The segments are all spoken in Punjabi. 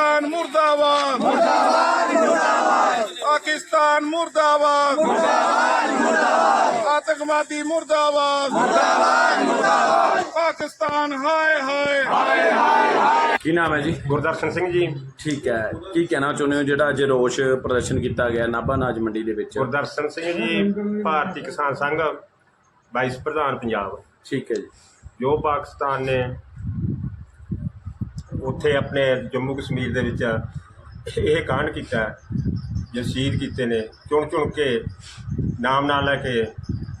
ਪਾਕਿਸਤਾਨ ਮੁਰਦਾਬਾਦ। ਮੁਰਦਾਬਾਦ ਮੁਰਦਾਬਾਦ ਪਾਕਿਸਤਾਨ ਮੁਰਦਾਬਾਦ। ਮੁਰਦਾਬਾਦ ਮੁਰਦਾਬਾਦ ਆਤੰਕਵਾਦੀ ਮੁਰਦਾਬਾਦ। ਮੁਰਦਾਬਾਦ ਮੁਰਦਾਬਾਦ ਪਾਕਿਸਤਾਨ ਹਾਏ ਹਾਏ। ਕੀ ਨਾਮ ਹੈ ਜੀ? ਗੁਰਦਰਸ਼ਨ ਸਿੰਘ ਜੀ। ਠੀਕ ਹੈ। ਕੀ ਕਹਿਣਾ ਚਾਹੁੰਦੇ ਹੋ ਜਿਹੜਾ ਅੱਜ ਰੋਸ਼ ਪ੍ਰਦਰਸ਼ਨ ਕੀਤਾ ਗਿਆ ਨਾਭਾ ਅਨਾਜ ਮੰਡੀ ਦੇ ਵਿੱਚ? ਗੁਰਦਰਸ਼ਨ ਸਿੰਘ ਜੀ ਭਾਰਤੀ ਕਿਸਾਨ ਸੰਘ ਵਾਈਸ ਪ੍ਰਧਾਨ ਪੰਜਾਬ। ਠੀਕ ਹੈ ਜੀ। ਜੋ ਪਾਕਿਸਤਾਨ ਨੇ ਉੱਥੇ ਆਪਣੇ ਜੰਮੂ ਕਸ਼ਮੀਰ ਦੇ ਵਿੱਚ ਇਹ ਕਾਂਡ ਕੀਤਾ ਹੈ, ਜੋ ਸ਼ਹੀਦ ਕੀਤੇ ਨੇ। ਚੁਣ ਚੁਣ ਕੇ ਨਾਮ ਨਾਲ ਲੈ ਕੇ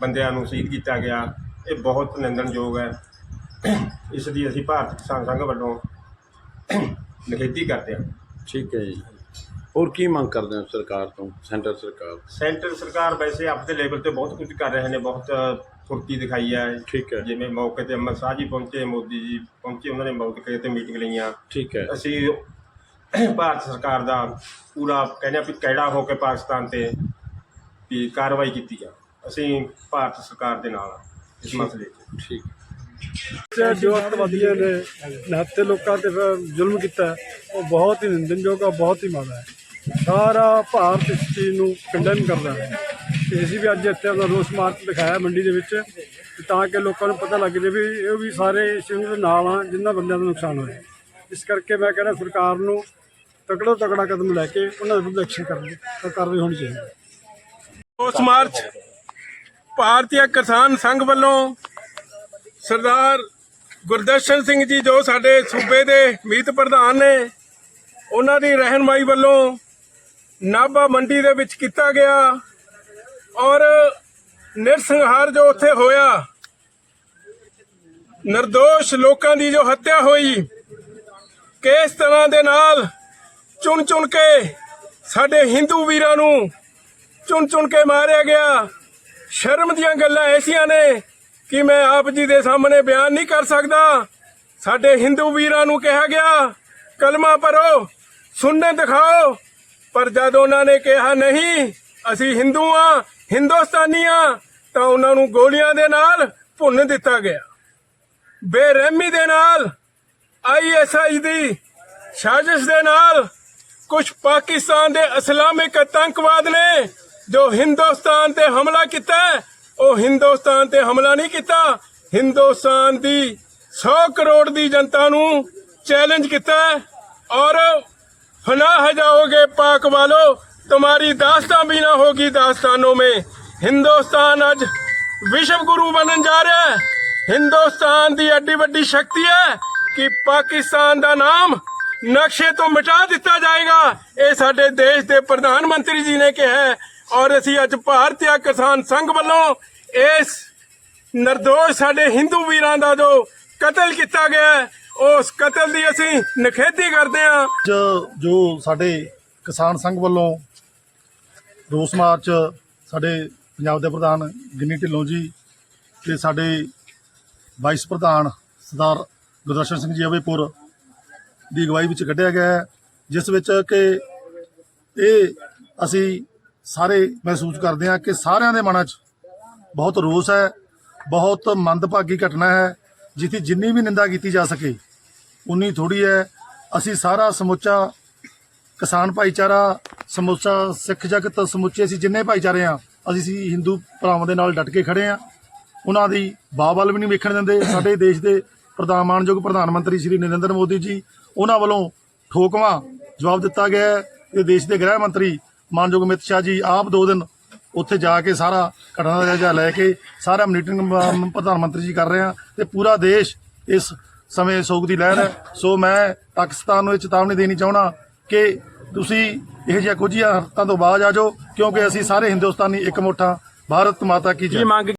ਬੰਦਿਆਂ ਨੂੰ ਸ਼ਹੀਦ ਕੀਤਾ ਗਿਆ। ਇਹ ਬਹੁਤ ਨਿੰਦਣਯੋਗ ਹੈ। ਇਸ ਦੀ ਅਸੀਂ ਭਾਰਤ ਕਿਸਾਨ ਸੰਘ ਵੱਲੋਂ ਨਿਖੇਧੀ ਕਰਦੇ ਹਾਂ। ਠੀਕ ਹੈ ਜੀ। ਹੋਰ ਕੀ ਮੰਗ ਕਰਦੇ ਹੋ ਸਰਕਾਰ ਤੋਂ ਸੈਂਟਰ ਸਰਕਾਰ ਸੈਂਟਰ ਸਰਕਾਰ ਵੈਸੇ ਆਪਣੇ ਲੈਵਲ ਤੇ ਬਹੁਤ ਕੁਝ ਕਰ ਰਹੇ ਨੇ ਬਹੁਤ ਫੁਰਤੀ ਦਿਖਾਈ ਹੈ। ਠੀਕ ਹੈ। ਜਿਵੇਂ ਮੌਕੇ ਤੇ ਅਮਰ ਸ਼ਾਹ ਜੀ ਪਹੁੰਚੇ ਮੋਦੀ ਜੀ ਪਹੁੰਚੇ ਉਹਨਾਂ ਨੇ ਮੌਕੇ ਤੇ ਮੀਟਿੰਗ ਲਈਆਂ। ਠੀਕ ਹੈ। ਅਸੀਂ ਭਾਰਤ ਸਰਕਾਰ ਦਾ ਪੂਰਾ ਕਹਿੰਦੇ ਆ ਵੀ ਕਿਹੜਾ ਹੋ ਕੇ ਪਾਕਿਸਤਾਨ ਤੇ ਵੀ ਕਾਰਵਾਈ ਕੀਤੀ ਜਾ। ਅਸੀਂ ਭਾਰਤ ਸਰਕਾਰ ਦੇ ਨਾਲ ਇਸ ਮਸਲੇ 'ਚ ਠੀਕ। ਜੋ ਅੱਤਵਾਦੀਆਂ ਨੇ ਨਿਹੱਥੇ ਲੋਕਾਂ ਤੇ ਜ਼ੁਲਮ ਕੀਤਾ ਉਹ ਬਹੁਤ ਹੀ ਨਿੰਦਨਯੋਗ ਆ ਬਹੁਤ ਹੀ ਮਾੜਾ ਹੈ। ਸਾਰਾ ਭਾਰਤ ਇਸ ਚੀਜ਼ ਨੂੰ ਕੰਡੈਮ ਕਰਦਾ ਹੈ। ਤੇ ਅਸੀਂ ਵੀ ਅੱਜ ਇੱਥੇ ਆਪਣਾ ਰੋਸ ਮਾਰਚ ਦਿਖਾਇਆ ਮੰਡੀ ਦੇ ਵਿੱਚ। ਤੇ ਤਾਂ ਕਿ ਲੋਕਾਂ ਨੂੰ ਪਤਾ ਲੱਗ ਜਾਵੇ ਵੀ ਇਹ ਵੀ ਸਾਰੇ ਇਸ ਦੇ ਨਾਲ ਆ ਜਿਨ੍ਹਾਂ ਬੰਦਿਆਂ ਦਾ ਨੁਕਸਾਨ ਹੋਇਆ। ਇਸ ਕਰਕੇ ਮੈਂ ਕਹਿੰਦਾ ਸਰਕਾਰ ਨੂੰ ਤਕੜਾ ਤਕੜਾ ਕਦਮ ਲੈ ਕੇ ਉਹਨਾਂ ਦੇ ਵਿਰੁੱਧ ਐਕਸ਼ਨ ਕਰਨ ਦੀ ਕਾਰਵਾਈ ਹੋਣੀ ਚਾਹੀਦੀ ਰੋਸ ਮਾਰਚ ਭਾਰਤੀ ਕਿਸਾਨ ਸੰਘ ਵੱਲੋਂ ਸਰਦਾਰ ਗੁਰਦਰਸ਼ਨ ਸਿੰਘ ਜੀ ਜੋ ਸਾਡੇ ਸੂਬੇ ਦੇ ਮੀਤ ਪ੍ਰਧਾਨ ਨੇ, ਉਹਨਾਂ ਦੀ ਰਹਿਨਮਾਈ ਵੱਲੋਂ ਨਾਭਾ ਮੰਡੀ ਦੇ ਵਿੱਚ ਕੀਤਾ ਗਿਆ ਔਰ ਨਿਰਸੰਹਾਰ ਜੋ ਉੱਥੇ ਹੋਇਆ, ਨਿਰਦੋਸ਼ ਲੋਕਾਂ ਦੀ ਜੋ ਹੱਤਿਆ ਹੋਈ ਕਿਸ ਤਰ੍ਹਾਂ ਦੇ ਨਾਲ ਚੁਣ ਚੁਣ ਕੇ ਸਾਡੇ ਹਿੰਦੂ ਵੀਰਾਂ ਨੂੰ ਚੁਣ ਚੁਣ ਕੇ ਮਾਰਿਆ ਗਿਆ। ਸ਼ਰਮ ਦੀਆਂ ਗੱਲਾਂ ਐਸੀਆਂ ਨੇ ਕਿ ਮੈਂ ਆਪ ਜੀ ਦੇ ਸਾਹਮਣੇ ਬਿਆਨ ਨਹੀਂ ਕਰ ਸਕਦਾ। ਸਾਡੇ ਹਿੰਦੂ ਵੀਰਾਂ ਨੂੰ ਕਿਹਾ ਗਿਆ, ਕਲਮਾ ਪੜੋ ਸੁਣਨੇ ਦਿਖਾਓ ਪਰ ਜਦ ਉਹਨਾਂ ਨੇ ਕਿਹਾ, ਨਹੀਂ, ਅਸੀਂ ਹਿੰਦੂ ਆ ਹਿੰਦੁਸਤਾਨੀ ਆ, ਤਾਂ ਉਹਨਾਂ ਨੂੰ ਗੋਲੀਆਂ ਦੇ ਨਾਲ ਭੁੰਨ ਦਿੱਤਾ ਗਿਆ। ਬੇਰਹਿਮੀ ਦੇ ਨਾਲ ਆਈਐਸਆਈ ਦੀ ਸਾਜ਼ਿਸ਼ ਦੇ ਨਾਲ ਕੁਝ ਪਾਕਿਸਤਾਨ ਦੇ ਇਸਲਾਮਿਕ ਆਤੰਕਵਾਦ ਨੇ ਜੋ ਹਿੰਦੁਸਤਾਨ ਤੇ ਹਮਲਾ ਕੀਤਾ ਉਹ ਹਿੰਦੁਸਤਾਨ ਤੇ ਹਮਲਾ ਨਹੀਂ ਕੀਤਾ। ਹਿੰਦੁਸਤਾਨ ਦੀ 100 ਕਰੋੜ ਦੀ ਜਨਤਾ ਨੂੰ ਚੈਲੰਜ ਕੀਤਾ ਔਰ फना हो जाओगे पाक वालो तुम्हारी दास्तां भी ना होगी दास्तानों में हिंदुस्तान आज विश्व गुरु बनन जा रहा है ਹਿੰਦੁਸਤਾਨ ਦੀ ਐਡੀ ਵੱਡੀ ਸ਼ਕਤੀ ਹੈ ਕਿ ਪਾਕਿਸਤਾਨ ਦਾ ਨਾਮ ਨਕਸ਼ੇ ਤੋਂ ਮਿਟਾ ਦਿੱਤਾ ਜਾਏਗਾ ਇਹ ਸਾਡੇ ਦੇਸ਼ ਦੇ ਪ੍ਰਧਾਨ ਮੰਤਰੀ ਜੀ ਨੇ ਕਿਹਾ ਹੈ ਔਰ ਅਸੀਂ ਅੱਜ ਭਾਰਤੀ ਕਿਸਾਨ ਸੰਘ ਵੱਲੋਂ ਇਸ ਨਿਰਦੋਸ਼ ਸਾਡੇ ਹਿੰਦੂ ਵੀਰਾਂ ਦਾ ਜੋ ਕਤਲ ਕੀਤਾ ਗਿਆ ਹੈ, ਉਸ ਕਤਲ ਦੀ ਅਸੀਂ ਨਿਖੇਧੀ ਕਰਦੇ ਹਾਂ। ਅੱਜ ਜੋ ਸਾਡੇ ਕਿਸਾਨ ਸੰਘ ਵੱਲੋਂ ਰੋਸ ਮਾਰਚ ਸਾਡੇ ਪੰਜਾਬ ਦੇ ਪ੍ਰਧਾਨ ਗਿੰਨੀ ਢਿੱਲੋਂ ਜੀ ਤੇ ਸਾਡੇ ਵਾਈਸ ਪ੍ਰਧਾਨ ਸਰਦਾਰ ਗੁਰਦਰਸ਼ਨ ਸਿੰਘ ਜੀ ਅਵੇਪੁਰ ਦੀ ਅਗਵਾਈ ਵਿੱਚ ਕੱਢਿਆ ਗਿਆ ਹੈ, ਜਿਸ ਵਿੱਚ ਕਿ ਇਹ ਅਸੀਂ ਸਾਰੇ ਮਹਿਸੂਸ ਕਰਦੇ ਹਾਂ ਕਿ ਸਾਰਿਆਂ ਦੇ ਮਨਾਂ 'ਚ ਬਹੁਤ ਰੋਸ ਹੈ, ਬਹੁਤ ਮੰਦਭਾਗੀ ਘਟਨਾ ਹੈ, ਜਿੱਥੇ ਜਿੰਨੀ ਵੀ ਨਿੰਦਾ ਕੀਤੀ ਜਾ ਸਕੇ ਉਨੀ ਥੋੜੀ ਹੈ। ਅਸੀਂ ਸਾਰਾ ਸਮੁੱਚਾ ਕਿਸਾਨ ਭਾਈਚਾਰਾ, ਸਮੁੱਚਾ ਸਿੱਖ ਜਗਤ, ਸਮੁੱਚੇ ਅਸੀਂ ਜਿੰਨੇ ਭਾਈਚਾਰੇ ਆ ਅਸੀਂ ਸੀ ਹਿੰਦੂ ਭਰਾਵਾਂ ਦੇ ਨਾਲ ਡਟ ਕੇ ਖੜੇ ਆ ਉਹਨਾਂ ਦੀ ਬਾਬਲ ਵੀ ਨਹੀਂ ਵੇਖਣ ਦਿੰਦੇ। ਸਾਡੇ ਦੇਸ਼ ਦੇ ਪ੍ਰਧਾਨ, ਮਾਨਯੋਗ ਪ੍ਰਧਾਨ ਮੰਤਰੀ ਸ਼੍ਰੀ ਨਰਿੰਦਰ ਮੋਦੀ ਜੀ, ਉਹਨਾਂ ਵੱਲੋਂ ਠੋਕਵਾਂ ਜਵਾਬ ਦਿੱਤਾ ਗਿਆ ਹੈ। ਤੇ ਦੇਸ਼ ਦੇ ਗ੍ਰਹਿ ਮੰਤਰੀ ਮਾਨਯੋਗ ਅਮਿਤ ਸ਼ਾਹ ਜੀ ਆਪ ਦੋ ਦਿਨ ਉੱਥੇ ਜਾ ਕੇ ਸਾਰਾ ਘਟਨਾ ਦਾ ਜਾਇਜ਼ਾ ਲੈ ਕੇ, ਸਾਰਾ ਮੀਟਿੰਗ ਪ੍ਰਧਾਨ ਮੰਤਰੀ ਜੀ ਕਰ ਰਹੇ ਆ ਤੇ ਪੂਰਾ ਦੇਸ਼ ਇਸ ਸਮੇਂ ਸੋਗ ਦੀ ਲਹਿਰ ਹੈ। ਸੋ ਮੈਂ ਪਾਕਿਸਤਾਨ ਨੂੰ ਇਹ ਚੇਤਾਵਨੀ ਦੇਣੀ ਚਾਹਣਾ ਕਿ ਤੁਸੀਂ ਇਹ ਜਿਹੀਆਂ ਕੁਝ ਹਰਕਤਾਂ ਤੋਂ ਬਾਅਦ ਆ ਜਾਓ, ਕਿਉਂਕਿ ਅਸੀਂ ਸਾਰੇ ਹਿੰਦੁਸਤਾਨੀ ਇੱਕ ਮੁੱਠਾ ਭਾਰਤ ਮਾਤਾ ਕੀ ਜੈ।